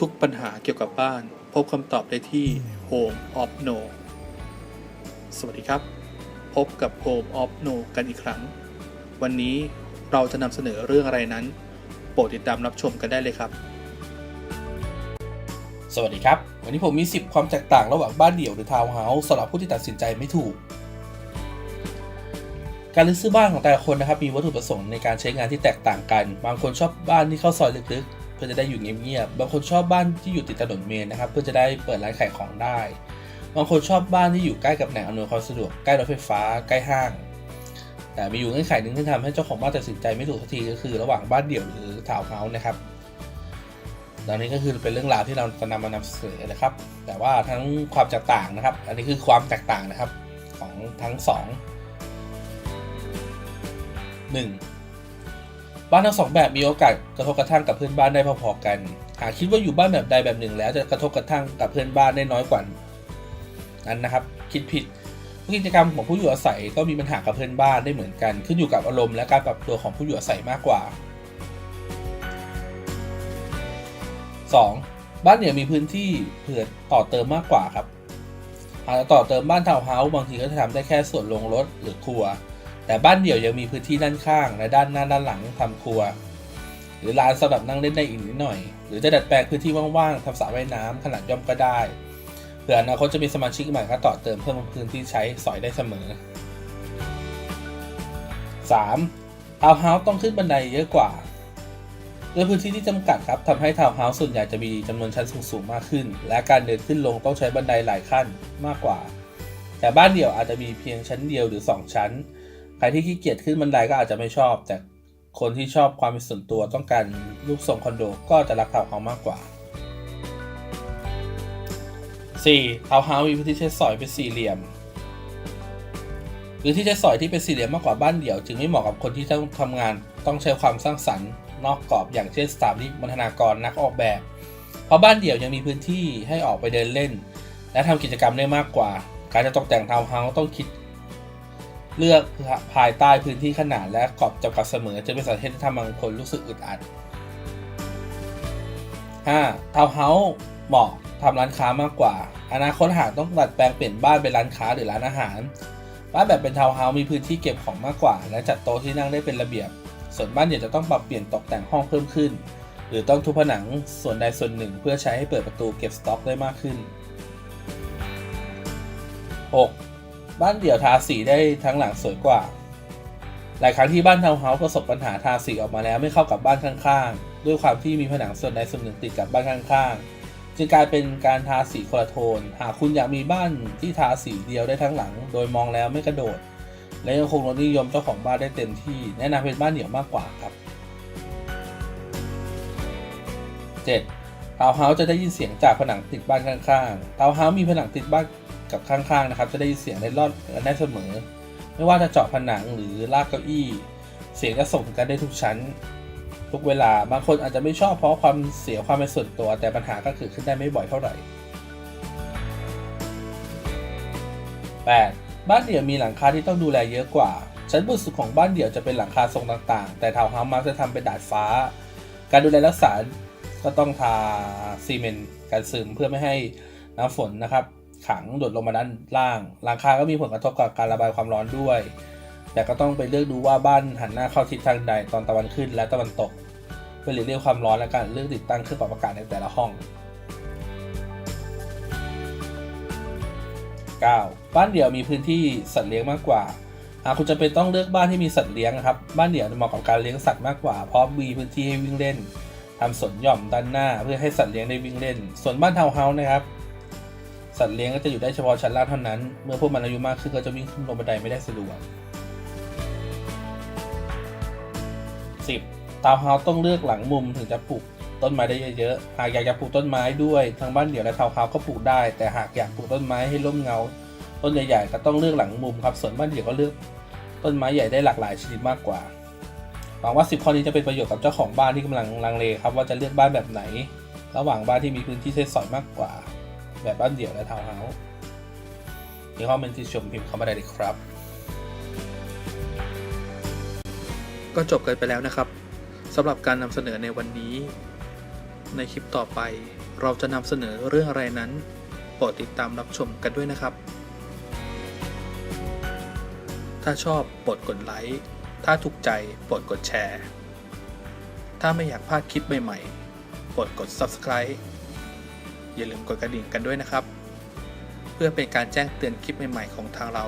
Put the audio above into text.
ทุกปัญหาเกี่ยวกับบ้าน พบคำตอบได้ที่ Home of No สวัสดีครับ พบกับ Home of No กันอีกครั้ง วันนี้เราจะนำเสนอเรื่องอะไรนั้น โปรดติดตามรับชมกันได้เลยครับ สวัสดีครับ วันนี้ผมมี 10 ความแตกต่างระหว่างบ้านเดี่ยวหรือทาวน์เฮาส์สำหรับผู้ที่ตัดสินใจไม่ถูก การเลือกซื้อบ้านของแต่ละคนนะครับมีวัตถุประสงค์ในการใช้งานที่แตกต่างกัน บางคนชอบบ้านที่เข้าซอยลึกๆ เพื่อจะได้อยู่เงียบๆบางคนชอบบ้านที่อยู่ติดถนนเมนนะครับ เพื่อจะได้เปิดร้านขายของได้ บางคนชอบบ้านที่อยู่ใกล้กับแหล่งอำนวยความสะดวกใกล้รถไฟฟ้าใกล้ห้าง แต่มีอยู่เงื่อนไขหนึ่งที่ทำให้เจ้าของบ้านตัดสินใจไม่ถูกสักทีก็คือ ระหว่างบ้านเดี่ยวหรือทาวน์เฮาส์นะครับดังนี้ก็คือเป็นเรื่องราวที่เราจะนำมานำเสนอนะครับ แต่ว่าทั้งความแตกต่างนะครับ อันนี้คือความแตกต่างนะครับของทั้งสองหนึ่ง บ้านทั้งสองแบบมีโอกาสกระทบกระทั่งกับเพื่อนบ้านได้พอๆกัน หากคิดว่าอยู่บ้านแบบใดแบบหนึ่ง แล้วจะกระทบกระทั่งกับเพื่อนบ้านได้น้อยกว่านั้นนะครับ คิดผิดกิจกรรมของผู้อยู่อาศัยก็มีปัญหากับเพื่อนบ้านได้เหมือนกัน ขึ้นอยู่กับอารมณ์และการปรับตัวของผู้อยู่อาศัยมากกว่า 2. บ้านเดี่ยมีพื้นที่เผื่อต่อเติมมากกว่าครับหากจะต่อเติมบ้านทาวน์เฮาส์บางทีก็จะทำได้แค่ส่วนลงรถหรือครัว แต่บ้านเดี่ยวยังมีพื้นที่ด้านข้างและด้านหน้าด้านหลังทำครัว หรือลานสำหรับนั่งเล่นได้อีกนิดหน่อย หรือจะดัดแปลงพื้นที่ว่างๆทำสระว่ายน้ำขนาดย่อมก็ได้เผื่ออนาคตจะมีสมาชิกใหม่ก็ต่อเติมเพิ่มพื้นที่ใช้สอยได้เสมอ 3. ทาวน์เฮาส์ต้องขึ้นบันไดเยอะกว่าด้วยพื้นที่ที่จำกัดครับทำให้ทาวน์เฮาส์ส่วนใหญ่จะมีจำนวนชั้นสูงๆมากขึ้น และการเดินขึ้นลงต้องใช้บันไดหลายขั้นมากกว่า แต่บ้านเดี่ยวอาจจะมีเพียงชั้นเดียวหรือ 2 ชั้น ใครที่ขี้เกียจขึ้นบันไดก็อาจจะไม่ชอบ แต่คนที่ชอบความเป็นส่วนตัวต้องการรูปทรงคอนโดก็จะรักทาวน์เฮาส์มากกว่า 4. ทาวน์เฮาส์มีพื้นที่ใช้สอยเป็นสี่เหลี่ยมพื้นที่ใช้สอยที่เป็นสี่เหลี่ยมมากกว่าบ้านเดี่ยว จึงไม่เหมาะกับคนที่ต้องทำงานต้องใช้ความสร้างสรรค์นอกกรอบอย่างเช่นสถาปนิกบรรณากรนักออกแบบ เพราะบ้านเดี่ยวยังมีพื้นที่ให้ออกไปเดินเล่น และทำกิจกรรมได้มากกว่า การจะตกแต่งทาวน์เฮาส์ต้องคิด เลือกภายใต้พื้นที่ขนาดและกรอบจำกัดเสมอจะเป็นสาเหตุที่ทำให้บางคนรู้สึกอึดอัด 5. ทาวน์เฮาส์เหมาะทำร้านค้ามากกว่า อนาคตหากต้องดัดแปลงเปลี่ยนบ้านเป็นร้านค้าหรือร้านอาหาร บ้านแบบเป็นทาวน์เฮาส์มีพื้นที่เก็บของมากกว่า และจัดโต๊ะที่นั่งได้เป็นระเบียบ ส่วนบ้านเดี่ยวจะต้องปรับเปลี่ยนตกแต่งห้องเพิ่มขึ้น หรือต้องทุบผนังส่วนใดส่วนหนึ่ง เพื่อใช้ให้เปิดประตูเก็บสต็อกได้มากขึ้น 6. บ้านเดี่ยวทาสีได้ทั้งหลังสวยกว่า หลายครั้งที่บ้านทาวน์เฮาส์ประสบปัญหาทาสีออกมาแล้วไม่เข้ากับบ้านข้างๆ ด้วยความที่มีผนังส่วนใดส่วนหนึ่งติดกับบ้านข้างๆ จึงกลายเป็นการทาสีคนละโทน หากคุณอยากมีบ้านที่ทาสีเดียวได้ทั้งหลัง โดยมองแล้วไม่กระโดด และยังคงรสนิยมเจ้าของบ้านได้เต็มที่ แนะนำเป็นบ้านเดี่ยวมากกว่าครับ 7. ทาวน์เฮาส์จะได้ยินเสียงจากผนังติดบ้านข้างๆ ทาวน์เฮาส์มีผนังติดบ้าน กับข้างๆนะครับ จะได้ยินเสียงได้รอดกันได้เสมอ ไม่ว่าจะเจาะผนังหรือลากเก้าอี้ เสียงจะส่งกันได้ทุกชั้น ทุกเวลาบางคนอาจจะไม่ชอบเพราะความเสียความเป็นส่วนตัว แต่ปัญหาก็เกิดขึ้นได้ไม่บ่อยเท่าไหร่ 8. บ้านเดี่ยวมีหลังคาที่ต้องดูแลเยอะกว่า ชั้นบนสุดของบ้านเดี่ยวจะเป็นหลังคาทรงต่างๆ แต่ทาวน์เฮาส์มักจะทำเป็นดาดฟ้า การดูแลรักษาก็ต้องทาซีเมนต์กันซึมเพื่อไม่ให้น้ำฝนนะครับ ขังโดดลงมาด้านล่างหลังคาก็มีผลกระทบกับการระบายความร้อนด้วย แต่ก็ต้องไปเลือกดูว่าบ้านหันหน้าเข้าทิศทางใดตอนตะวันขึ้นและตะวันตกเพื่อหลีกเลี่ยงความร้อนและการเลือกติดตั้งเครื่องปรับอากาศในแต่ละห้อง 9. บ้านเดี่ยวมีพื้นที่สัตว์เลี้ยงมากกว่าหากคุณจะเป็นต้องเลือกบ้านที่มีสัตว์เลี้ยงนะครับ บ้านเดี่ยวเหมาะกับการเลี้ยงสัตว์มากกว่า เพราะมีพื้นที่ให้วิ่งเล่นทำสวนหย่อมด้านหน้าเพื่อให้สัตว์เลี้ยงได้วิ่งเล่น ส่วนบ้านทาวน์เฮาส์นะครับ สัตว์เลี้ยงก็จะอยู่ได้เฉพาะชั้นล่างเท่านั้น เมื่อพวกมันอายุมากขึ้นก็จะวิ่งขึ้นลงบันไดไม่ได้สะดวก 10. ทาวน์เฮาส์ต้องเลือกหลังมุมถึงจะปลูกต้นไม้ได้เยอะๆ หากอยากจะปลูกต้นไม้ด้วยทั้งบ้านเดี่ยวและทาวน์เฮาส์ก็ปลูกได้ แต่หากอยากปลูกต้นไม้ให้ร่มเงา ต้นใหญ่ๆก็ต้องเลือกหลังมุมครับ ส่วนบ้านเดี่ยวก็เลือกต้นไม้ใหญ่ได้หลากหลายชนิดมากกว่า หวังว่า 10 ข้อนี้จะเป็นประโยชน์กับเจ้าของบ้านที่กำลังลังเลครับว่าจะเลือกบ้านแบบไหน ระหว่างบ้านที่มีพื้นที่ใช้สอยมากกว่า แบบบ้านเดี่ยวและทาวน์เฮาส์มีข้อมูลที่ชมพิมพ์เข้ามาได้เลยครับ ก็จบกันไปแล้วนะครับสำหรับการนำเสนอในวันนี้ ในคลิปต่อไปเราจะนำเสนอเรื่องอะไรนั้นโปรดติดตามรับชมกันด้วยนะครับ ถ้าชอบโปรดกดไลค์ ถ้าถูกใจโปรดกดแชร์ ถ้าไม่อยากพลาดคลิปใหม่ๆโปรดกด Subscribe อย่าลืมกดกระดิ่งกันด้วยนะครับ เพื่อเป็นการแจ้งเตือนคลิปใหม่ ๆ ของทางเรา